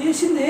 చేసింది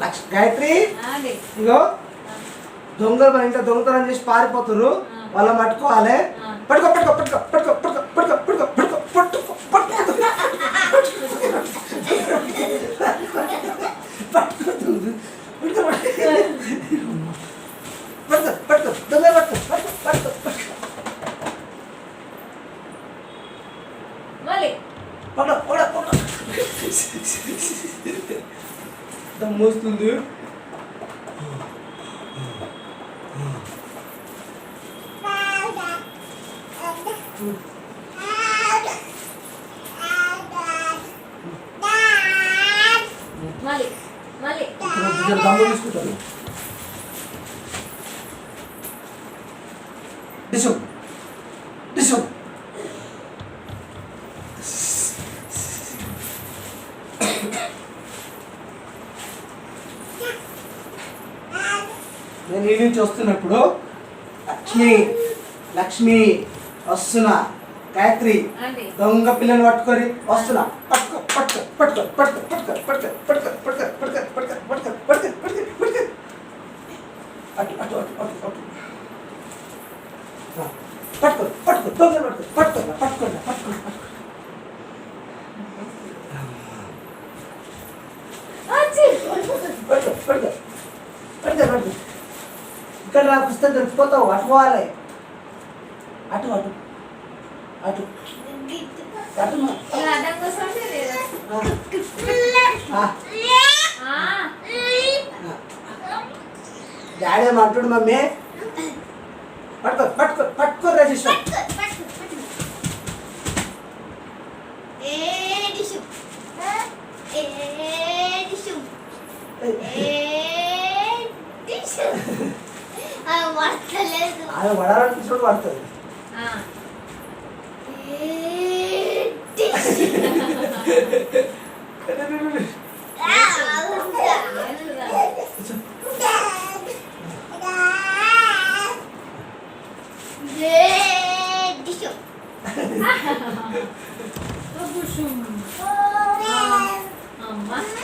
లక్ష గాయత్రి ఇగో. దొంగలు మన ఇంట్లో దొంగతనం చేసి పారిపోతున్నారు వాళ్ళ మట్టుకోవాలి పట్టుకో పట్టుకో పట్టుకో పట్టుకో పట్టుకో పట్టుకో పట్టుకో మళ్ళీ పడ పడ పడ దమ్మొస్తుంది మళ్ళీ మళ్ళీ దమ్ము తీసుకుంటారు దిశ నేను ఈ నుంచి వస్తున్నప్పుడు లక్ష్మి లక్ష్మి వస్తున్నా గాయత్రి దొంగ పిల్లని పట్టుకొని వస్తున్నా పట్టుకో పట్టుకో పట్టుకో పట్టుకో పట్టుకో పట్టుకో పట్టుకో పట్టుకో పట్టుకో పట్టుకో పట్టుకో పట్టుకో పట్టుకో పట్టుకో అటు అటు అటు అటు అటు పట్టుకో పట్టుకో దొంగ పట్టుకో పట్టుకో పట్టుకో పట్టుకో పట్టుకో పట్టుకో పట్టుకో పట్టుకో పట్టుకో ఇక్కడ రాపిస్తే దొరికిపోతావు అటు పోవాలి. అటు అటు. అటు. అటు డాడీ ఏమంటుడు మమ్మీ? పట్టుకో పట్టుకో పట్టుకో రెజిస్టర్ ఏ ఆయన వడాలనిపించినప్పుడు పడుతుంది Бабушка. Мама.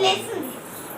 lessons.